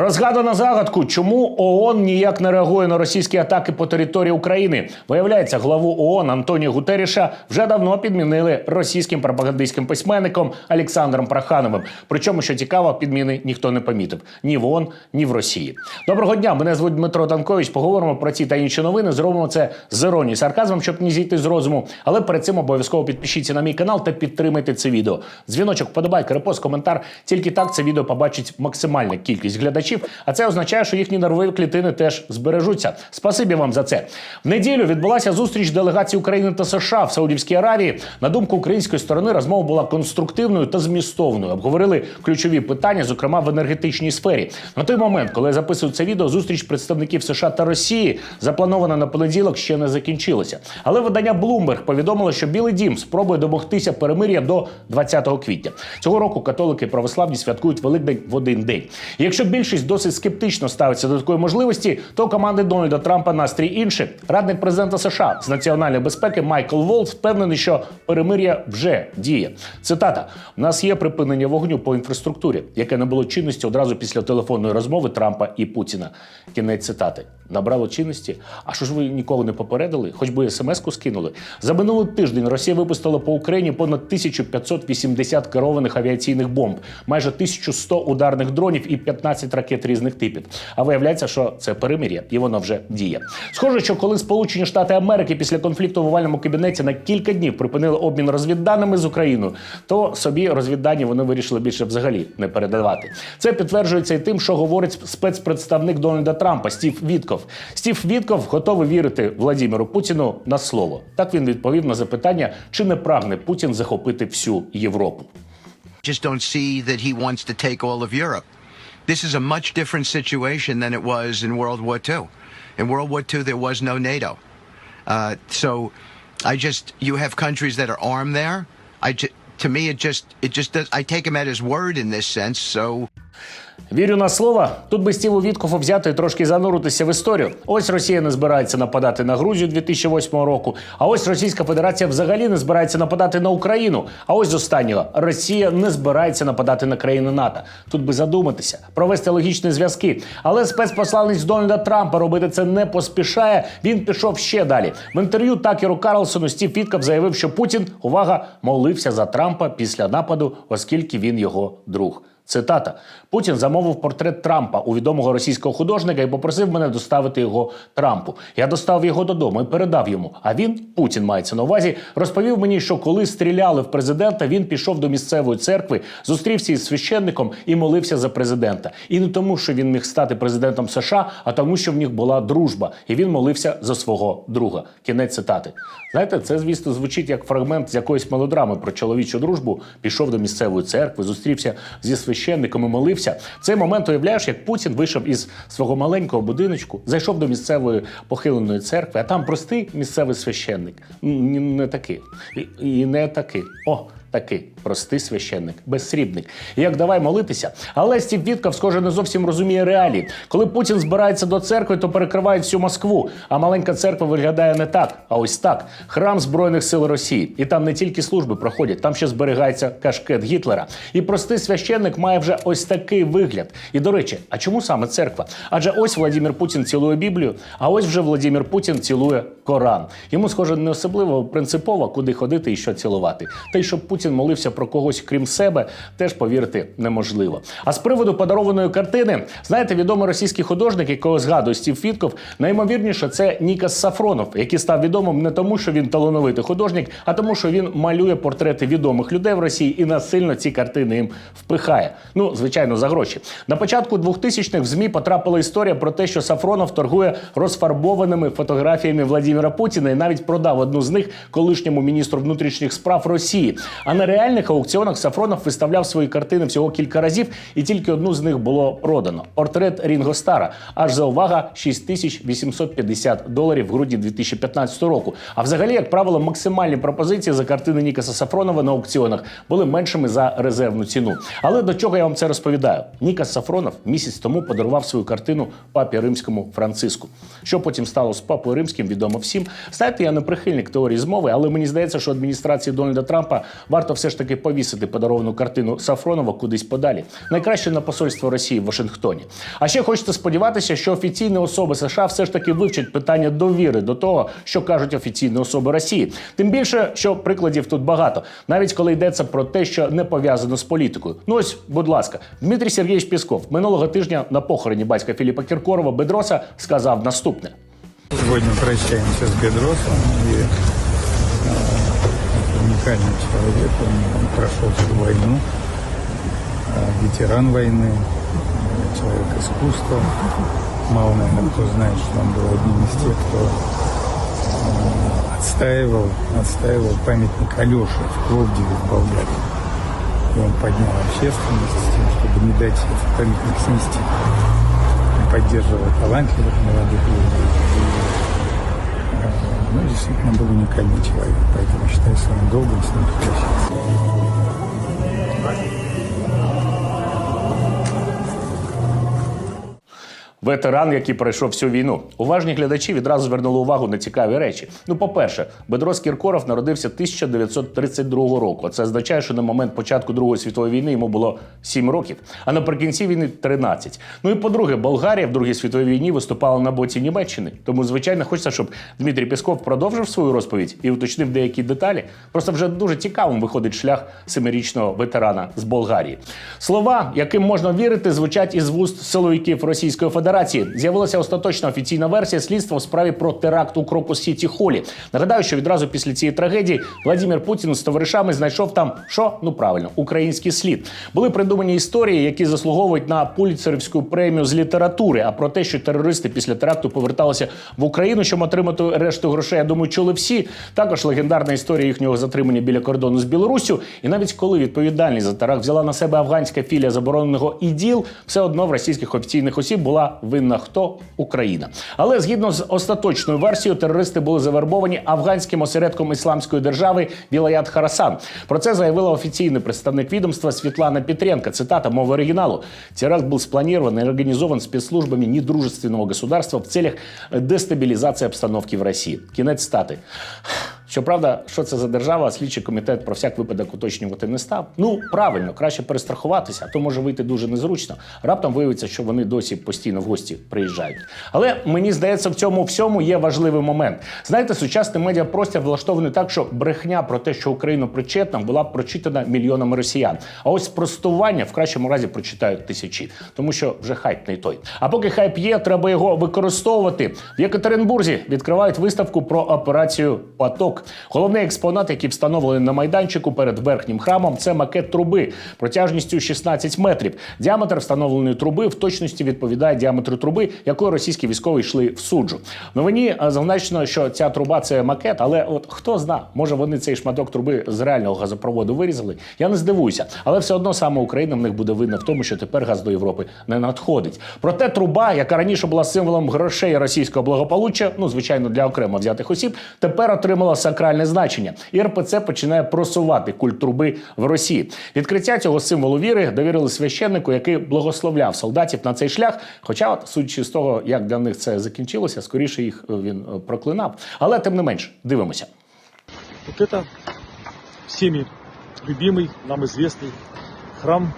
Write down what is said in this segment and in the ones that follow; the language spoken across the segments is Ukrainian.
Розгадана загадку, чому ООН ніяк не реагує на російські атаки по території України. Виявляється, главу ООН Антоніо Гутеріша вже давно підмінили російським пропагандистським письменником Олександром Прохановим. Причому, що цікаво, підміни ніхто не помітив ні в ООН, ні в Росії. Доброго дня. Мене звуть Дмитро Танкович. Поговоримо про ці та інші новини. Зробимо це з іронією, сарказмом, щоб не зійти з розуму. Але перед цим обов'язково підпишіться на мій канал та підтримайте це відео. Дзвіночок, подобайка, репост, коментар. Тільки так це відео побачить максимальна кількість глядачів. А це означає, що їхні нервові клітини теж збережуться. Спасибі вам за це. В неділю відбулася зустріч делегації України та США в Саудівській Аравії. На думку української сторони, розмова була конструктивною та змістовною. Обговорили ключові питання, зокрема в енергетичній сфері. На той момент, коли я записую це відео, зустріч представників США та Росії запланована на понеділок ще не закінчилася. Але видання Bloomberg повідомило, що Білий Дім спробує домогтися перемир'я до 20 квітня. Цього року католики православні святкують Великдень в один день. Якщо більшість досить скептично ставиться до такої можливості, то команди Дональда Трампа настрій інший. Радник президента США з національної безпеки Майкл Волт впевнений, що перемир'я вже діє. Цитата: у нас є припинення вогню по інфраструктурі, яке не було чинності одразу після телефонної розмови Трампа і Путіна. Кінець цитати набрало чинності. А що ж ви ніколи не попередили? Хоч би смс-ку скинули. За минулий тиждень Росія випустила по Україні понад 1580 керованих авіаційних бомб, майже 1100 ударних дронів і 15 ракет різних типів. А виявляється, що це перемир'я, і воно вже діє. Схоже, що коли Сполучені Штати Америки після конфлікту в овальному кабінеті на кілька днів припинили обмін розвідданими з Україною, то собі розвіддані вони вирішили більше взагалі не передавати. Це підтверджується і тим, що говорить спецпредставник Дональда Трампа Стів Вітков. Стів Вітков готовий вірити Владіміру Путіну на слово. Так він відповів на запитання, чи не прагне Путін захопити всю Європу. just don't see that he wants to take all of Europe. This is a much different situation than it was in World War II. In World War II, there was no NATO. Uh, so I just, you have countries that are armed there. I ju- to me, it just, it just does, I take him at his word in this sense. So Вірю на слово. Тут би Стіву Віткофу взяти і трошки зануритися в історію. Ось Росія не збирається нападати на Грузію 2008 року. А ось Російська Федерація взагалі не збирається нападати на Україну. А ось з останнього Росія не збирається нападати на країни НАТО. Тут би задуматися, провести логічні зв'язки. Але спецпосланець Дональда Трампа робити це не поспішає. Він пішов ще далі. В інтерв'ю Такеру Карлсону Стів Вітков заявив, що Путін увага молився за Трампа після нападу, оскільки він його друг. Цитата: Путін замовив портрет Трампа у відомого російського художника і попросив мене доставити його Трампу. Я доставив його додому і передав йому. А він, Путін мається на увазі, розповів мені, що коли стріляли в президента, він пішов до місцевої церкви, зустрівся із священником і молився за президента. І не тому, що він міг стати президентом США, а тому, що в них була дружба, і він молився за свого друга. Кінець цитати. Знаєте, це звісно звучить як фрагмент з якоїсь мелодрами про чоловічу дружбу. Пішов до місцевої церкви, зустрівся зі священником і молився. В цей момент уявляєш, як Путін вийшов із свого маленького будиночку, зайшов до місцевої похиленої церкви, а там простий місцевий священник. Не такий. І не такий. О, такий простий священник, безсрібник. Як давай молитися. Але Стів Вітков, схоже, не зовсім розуміє реалії. Коли Путін збирається до церкви, то перекривають всю Москву. А маленька церква виглядає не так, а ось так: храм Збройних сил Росії. І там не тільки служби проходять, там ще зберігається кашкет Гітлера. І простий священник має вже ось такий вигляд. І до речі, а чому саме церква? Адже ось Владимир Путін цілує Біблію, а ось вже Владимир Путін цілує Коран. Йому схоже не особливо принципово, куди ходити і що цілувати. Та й щоб Путін молився про когось крім себе, теж повірити неможливо. А з приводу подарованої картини, знаєте, відомий російський художник, якого згадує Стів Фітков, наймовірніше це Нікас Сафронов, який став відомим не тому, що він талановитий художник, а тому, що він малює портрети відомих людей в Росії і насильно ці картини їм впихає. Ну, звичайно, за гроші. На початку 2000-х в змі потрапила історія про те, що Сафронов торгує розфарбованими фотографіями Владимира Путіна і навіть продав одну з них колишньому міністру внутрішніх справ Росії. А на реальних аукціонах Сафронов виставляв свої картини всього кілька разів, і тільки одну з них було продано. Портрет Рінго Стара аж за увага 6850 доларів в грудні 2015 року. А взагалі, як правило, максимальні пропозиції за картини Нікаса Сафронова на аукціонах були меншими за резервну ціну. Але до чого я вам це розповідаю? Нікас Сафронов місяць тому подарував свою картину папі римському Франциску. Що потім стало з папою римським, відомо всім. Знаєте, я не прихильник теорії змови, але мені здається, що адміністрації Дональда Трампа варто все ж таки повісити подаровану картину Сафронова кудись подалі. Найкраще на посольство Росії в Вашингтоні. А ще хочеться сподіватися, що офіційні особи США все ж таки вивчать питання довіри до того, що кажуть офіційні особи Росії. Тим більше, що прикладів тут багато, навіть коли йдеться про те, що не пов'язано з політикою. Ну ось, будь ласка, Дмитрій Сергійович Пісков минулого тижня на похороні батька Філіпа Кіркорова Бедроса сказав наступне. Сегодня прощаемся с Бедросом. Это уникальный человек. Он, прошел всю войну. э, ветеран войны. человек искусства. Мало, наверное, кто знает, что он был одним из тех, кто э, отстаивал, отстаивал памятник Алёше в Пловдиве в Болгарии. И он поднял общественность с тем, чтобы не дать этот памятник снести. Он поддерживал талантливых молодых людей. И, э, Ну, действительно, был уникальный человек, поэтому считаю своим долгом с ним попрощаться. Ветеран, який пройшов всю війну. Уважні глядачі відразу звернули увагу на цікаві речі. Ну, по-перше, Бедрос Кіркоров народився 1932 року. Це означає, що на момент початку Другої світової війни йому було 7 років, а наприкінці війни 13. Ну і по-друге, Болгарія в Другій світовій війні виступала на боці Німеччини. Тому, звичайно, хочеться, щоб Дмитрій Пісков продовжив свою розповідь і уточнив деякі деталі. Просто вже дуже цікавим виходить шлях семирічного ветерана з Болгарії. Слова, яким можна вірити, звучать із вуст силовиків Російської Федерації. З'явилася остаточна офіційна версія слідства у справі про теракт у Крокус Сіті Холі. Нагадаю, що відразу після цієї трагедії Владимир Путін з товаришами знайшов там що? Ну правильно, український слід. Були придумані історії, які заслуговують на пуліцерівську премію з літератури. А про те, що терористи після теракту поверталися в Україну, щоб отримати решту грошей, я думаю, чули всі. Також легендарна історія їхнього затримання біля кордону з Білоруссю. І навіть коли відповідальність за теракт взяла на себе афганська філія забороненого іділ, все одно в російських офіційних осіб була винна хто Україна. Але згідно з остаточною версією, терористи були завербовані афганським осередком ісламської держави Вілаят Харасан. Про це заявила офіційний представник відомства Світлана Петренко. Цитата мови оригіналу: теракт був спланирован и организован спецслужбами недружественного государства в целях дестабілізації обстановки в Росії. Кінець стати. Щоправда, що це за держава, слідчий комітет про всяк випадок уточнювати не став. Ну правильно, краще перестрахуватися, а то може вийти дуже незручно. Раптом виявиться, що вони досі постійно в гості приїжджають. Але мені здається, в цьому всьому є важливий момент. Знаєте, сучасний медіапростір влаштований так, що брехня про те, що Україна причетна, була прочитана мільйонами росіян. А ось спростування в кращому разі прочитають тисячі, тому що вже хайп не той. А поки хайп є, треба його використовувати. В Єкатеринбурзі відкривають виставку про операцію Поток. Головний експонат, який встановлений на майданчику перед верхнім храмом, це макет труби протяжністю 16 метрів. Діаметр встановленої труби в точності відповідає діаметру труби, якою російські військові йшли в суджу. Новині е, зазначено, що ця труба це макет, але от хто зна, може вони цей шматок труби з реального газопроводу вирізали. Я не здивуюся, але все одно саме Україна в них буде винна в тому, що тепер газ до Європи не надходить. Проте труба, яка раніше була символом грошей російського благополуччя, ну звичайно для окремо взятих осіб, тепер отримала сакральне значення. І РПЦ починає просувати культ труби в Росії. Відкриття цього символу віри довірили священнику, який благословляв солдатів на цей шлях. Хоча, от, судячи з того, як для них це закінчилося, скоріше їх е, він е, проклинав. Але тим не менш, дивимося. Вот это всеми любимый, нам известный храм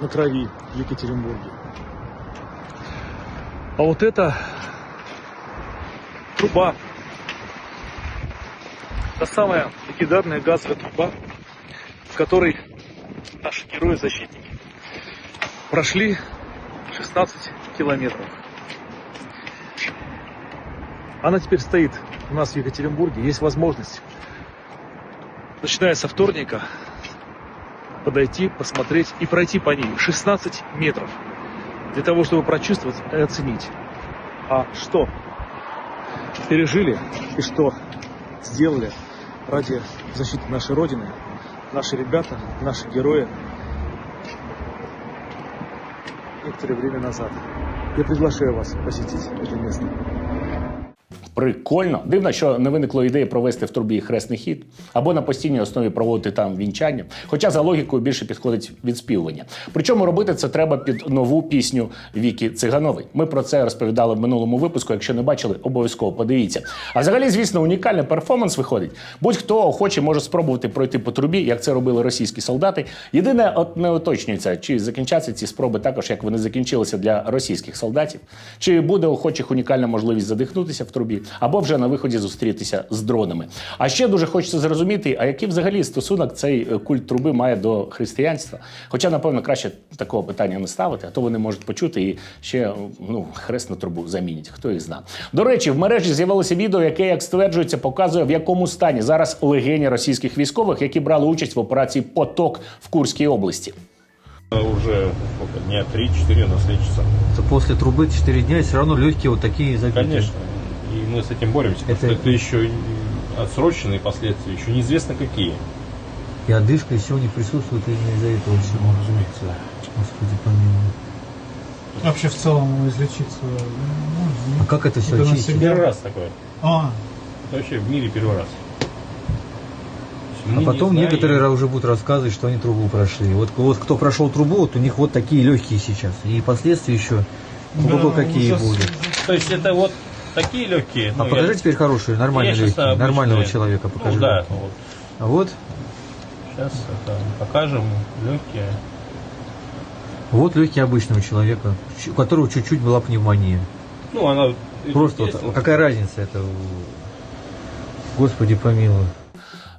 на крови в Екатеринбурге. А вот это труба. Та самая легендарная газовая труба, в которой наши герои-защитники прошли 16 километров. Она теперь стоит у нас в Екатеринбурге. Есть возможность начиная со вторника, подойти, посмотреть и пройти по ней 16 метров. Для того, чтобы прочувствовать и оценить, а что пережили и что сделали ради защиты нашей Родины, наши ребята, наши герои некоторое время назад. Я приглашаю вас посетить это место. Прикольно. Дивно, що не виникло ідеї провести в трубі хресний хід або на постійній основі проводити там вінчання. Хоча за логікою більше підходить відспівування. Причому робити це треба під нову пісню Вікі Циганової. Ми про це розповідали в минулому випуску. Якщо не бачили, обов'язково подивіться. А взагалі, звісно, унікальний перформанс виходить. Будь-хто охоче може спробувати пройти по трубі, як це робили російські солдати. Єдине, от не уточнюється, чи закінчаться ці спроби також, як вони закінчилися для російських солдатів, чи буде охочих унікальна можливість задихнутися в трубі, або вже на виході зустрітися з дронами. А ще дуже хочеться зрозуміти, а який взагалі стосунок цей е, культ труби має до християнства. Хоча, напевно, краще такого питання не ставити, а то вони можуть почути і ще ну, хресну трубу замінять. Хто їх зна. До речі, в мережі з'явилося відео, яке, як стверджується, показує в якому стані зараз легені російських військових, які брали участь в операції Поток в Курській області. Уже сколько, дня 3-4 у нас лечится. То после трубы 4 дня и все равно легкие вот такие. Конечно. Мы с этим боремся. потому Это- что это еще отсроченные последствия, еще неизвестно какие. И одышка, них присутствует именно из-за этого всего. разумеется. Господи помилуй. Вообще в целом излечиться можно? А как это все Это очистить? себя. Первый раз такое. А, Это вообще в мире первый раз. А Мы не потом знаем. некоторые уже будут рассказывать, что они трубу прошли. Вот, вот кто прошел трубу, вот у них вот такие легкие сейчас. И последствия еще Да, ого какие ужас. будут. То есть это вот такие легкие. А покажи теперь хорошие, нормальные Я легкие. обычные. Нормального человека покажи. Ну да, вот. А вот, Сейчас это покажем легкие. вот легкие обычного человека, у которого чуть-чуть была пневмония. Ну, она... Просто вот, какая разница это? Господи помилуй.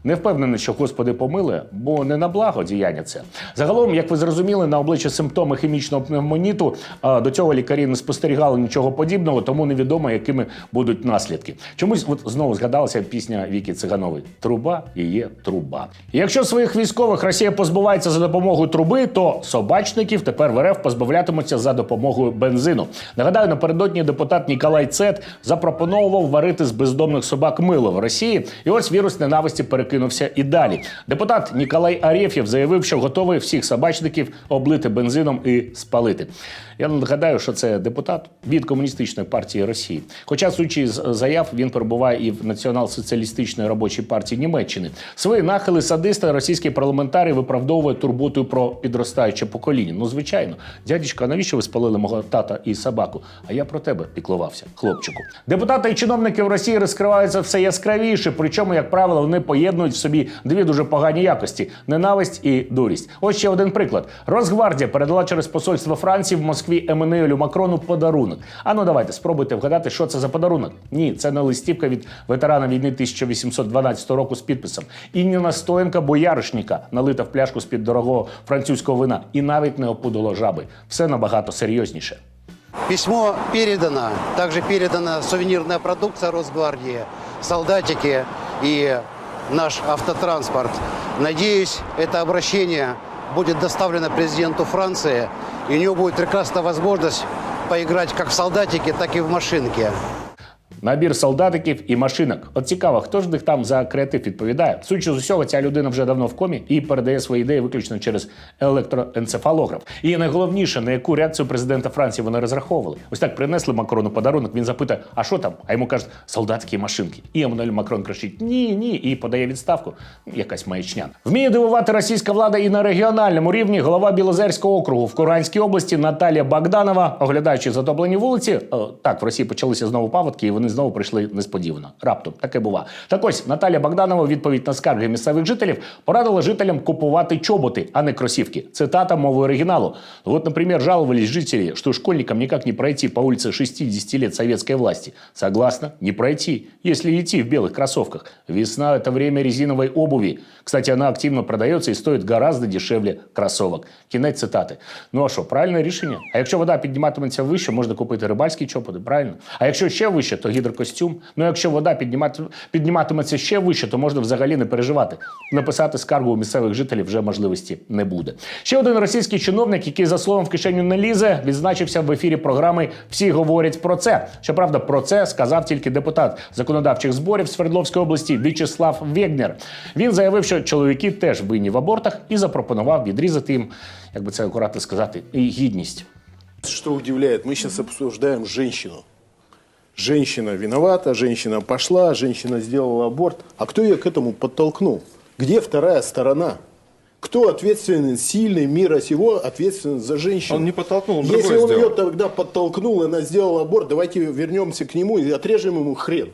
Не впевнений, що Господи помилує, бо не на благо діяння це. Загалом, як ви зрозуміли, на обличчі симптоми хімічного пневмоніту до цього лікарі не спостерігали нічого подібного, тому невідомо, якими будуть наслідки. Чомусь от знову згадалася пісня Віки Циганової Труба і є труба. Якщо своїх військових Росія позбувається за допомогою труби, то собачників тепер в РФ позбавлятимуться за допомогою бензину. Нагадаю, напередодні депутат Ніколай Цет запропонував варити з бездомних собак мило в Росії, і ось вірус ненависті перекинувся і далі. Депутат Ніколай Арєфєв заявив, що готовий всіх собачників облити бензином і спалити. Я нагадаю, що це депутат від комуністичної партії Росії. Хоча, судячи з заяв, він перебуває і в націонал-соціалістичної робочій партії Німеччини. Свої нахили садиста російський парламентарій виправдовує турботою про підростаюче покоління. Ну, звичайно, дядечка, навіщо ви спалили мого тата і собаку? А я про тебе піклувався, хлопчику. Депутати і чиновники в Росії розкриваються все яскравіше. Причому, як правило, вони поєднують в собі дві дуже погані якості: ненависть і дурість. Ось ще один приклад. Росгвардія передала через посольство Франції в Москві Еммануелю Макрону подарунок. А ну давайте спробуйте вгадати, що це за подарунок. Ні, це не листівка від ветерана війни 1812 року з підписом. І не настоянка бояришника, налита в пляшку з під дорогого французького вина, і навіть не опудало жаби. Все набагато серйозніше. Письмо передано. Также передана сувенирная продукция Росгвардии, солдатики и наш автотранспорт. Надеюсь, это обращение будет доставлено президенту Франции, и у него будет прекрасная возможность поиграть как в солдатике, так и в машинке. Набір солдатиків і машинок. От цікаво, хто ж них там за креатив відповідає. Судячи з усього, ця людина вже давно в комі і передає свої ідеї виключно через електроенцефалограф. І найголовніше, на яку реакцію президента Франції вони розраховували. Ось так принесли Макрону подарунок. Він запитує, а що там? А йому кажуть, солдатські машинки. І Еммануель Макрон кричить Ні, ні, і подає відставку. Якась маячня. Вміє дивувати російська влада і на регіональному рівні. Голова Білозерського округу в Куранській області Наталія Богданова, оглядаючи затоплені вулиці, е, так в Росії почалися знову паводки, і вони знову прийшли несподівано. Раптом таке бува. Так ось Наталя Богданова, у відповідь на скарги місцевих жителів, порадила жителям купувати чоботи, а не кросівки. Цитата мови оригиналу. Вот, например, жаловались жители, что школьникам никак не пройти по улице 60 лет советской власти. Согласна, не пройти, если идти в белых кроссовках. Весна – это время резиновой обуви. Кстати, она активно продается и стоит гораздо дешевле кроссовок. Кінець цитати. Ну а що, правильне рішення? А якщо вода підніматиметься вище, можна купити рибальські чоботи, правильно? А якщо ще вище, то гідрокостюм. Ну якщо вода піднімат... підніматиметься ще вище, то можна взагалі не переживати. Написати скаргу у місцевих жителів вже можливості не буде. Ще один російський чиновник, який за словом в кишеню не лізе, відзначився в ефірі програми Всі говорять про це. Щоправда, про це сказав тільки депутат законодавчих зборів Свердловської області В'ячеслав Вегнер. Він заявив, що чоловіки теж винні в абортах і запропонував відрізати їм, як би це акуратно сказати, і гідність. Что удивляет, мы сейчас обсуждаем женщину. Женщина виновата, женщина пошла, женщина сделала аборт. А кто ее к этому подтолкнул? Где вторая сторона? Кто ответственен, сильный мира сего, ответственен за женщину? Он не подтолкнул, он Если он ее сделал. тогда подтолкнул, и она сделала аборт, давайте вернемся к нему и отрежем ему хрен.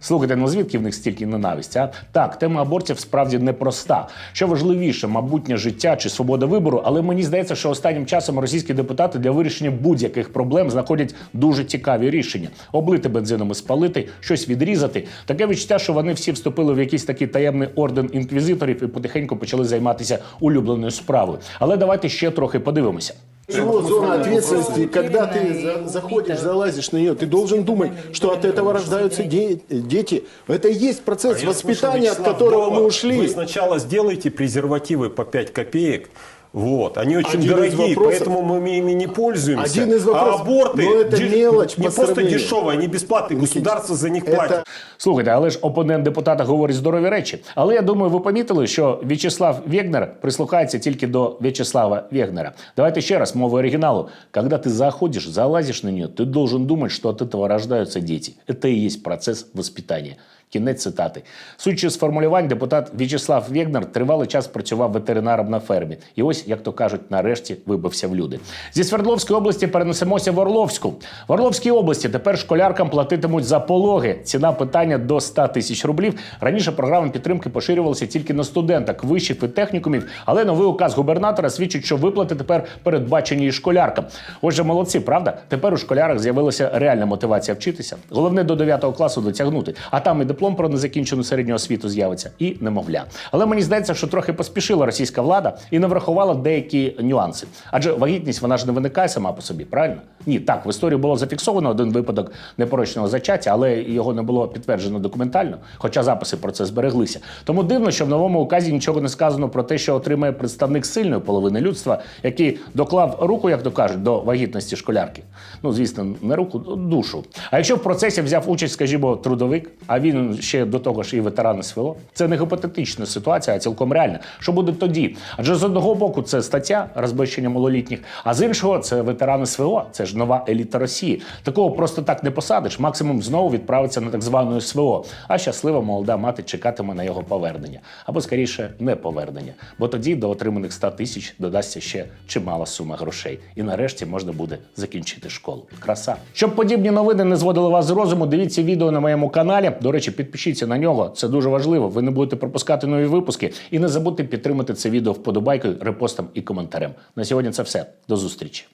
Слухайте, ну звідки в них стільки ненависті? А так, тема абортів справді непроста. Що важливіше, мабутнє життя чи свобода вибору, але мені здається, що останнім часом російські депутати для вирішення будь-яких проблем знаходять дуже цікаві рішення: облити бензином і спалити, щось відрізати. Таке відчуття, що вони всі вступили в якийсь такий таємний орден інквізиторів і потихеньку почали займатися улюбленою справою. Але давайте ще трохи подивимося. Чего зона ответственности, когда ты за- заходишь, залазишь на нее, ты должен думать, что от этого рождаются де- дети. Это и есть процесс Я воспитания, слышал, от которого Вячеслав мы Голов, ушли. Вы сначала сделайте презервативы по 5 копеек. Вот. Они очень Один из дорогие, вопросов- поэтому мы ими не пользуемся. Один из вопросов. А аборты Но это деш- мелочь по не просто сравнению. дешевые, они бесплатные. Государство за них Это платит. Слухайте, але ж опонент депутата говорить здорові речі. Але я думаю, ви помітили, що В'ячеслав Вегнер прислухається тільки до В'ячеслава Вегнера. Давайте ще раз мову оригіналу. Когда ты заходишь, залазишь на нее, ты должен думать, что от этого рождаются дети. Это и есть процесс воспитания. Кінець цитати. Судячи з формулювань, депутат В'ячеслав Вегнер тривалий час працював ветеринаром на фермі. І ось, як то кажуть, нарешті вибився в люди. Зі Свердловської області перенесемося в Орловську. В Орловській області тепер школяркам платитимуть за пологи. Ціна питання до 100 тисяч рублів. Раніше програма підтримки поширювалася тільки на студенток вишів і технікумів, але новий указ губернатора свідчить, що виплати тепер передбачені і школяркам. Отже, молодці, правда? Тепер у школярах з'явилася реальна мотивація вчитися. Головне до 9 класу дотягнути. А там і диплом про незакінчену середню освіту з'явиться, і немовля. Але мені здається, що трохи поспішила російська влада і не врахувала деякі нюанси. Адже вагітність вона ж не виникає сама по собі, правильно? Ні, так в історії було зафіксовано один випадок непорочного зачаття, але його не було підтверджено документально, хоча записи про це збереглися. Тому дивно, що в новому указі нічого не сказано про те, що отримає представник сильної половини людства, який доклав руку, як то кажуть, до вагітності школярки. Ну, звісно, не руку, душу. А якщо в процесі взяв участь, скажімо, трудовик, а він ще до того ж і ветеран СВО, це не гіпотетична ситуація, а цілком реальна. Що буде тоді? Адже з одного боку це стаття розбещення малолітніх, а з іншого це ветерани СВО. Це ж нова еліта Росії. Такого просто так не посадиш. Максимум знову відправиться на так звану СВО. А щаслива молода мати чекатиме на його повернення або скоріше не повернення. Бо тоді до отриманих 100 тисяч додасться ще чимала сума грошей. І нарешті можна буде закінчити школу. Краса. Щоб подібні новини не зводили вас з розуму, дивіться відео на моєму каналі. До речі, підпишіться на нього. Це дуже важливо. Ви не будете пропускати нові випуски. І не забудьте підтримати це відео вподобайкою, репостом і коментарем. На сьогодні це все. До зустрічі.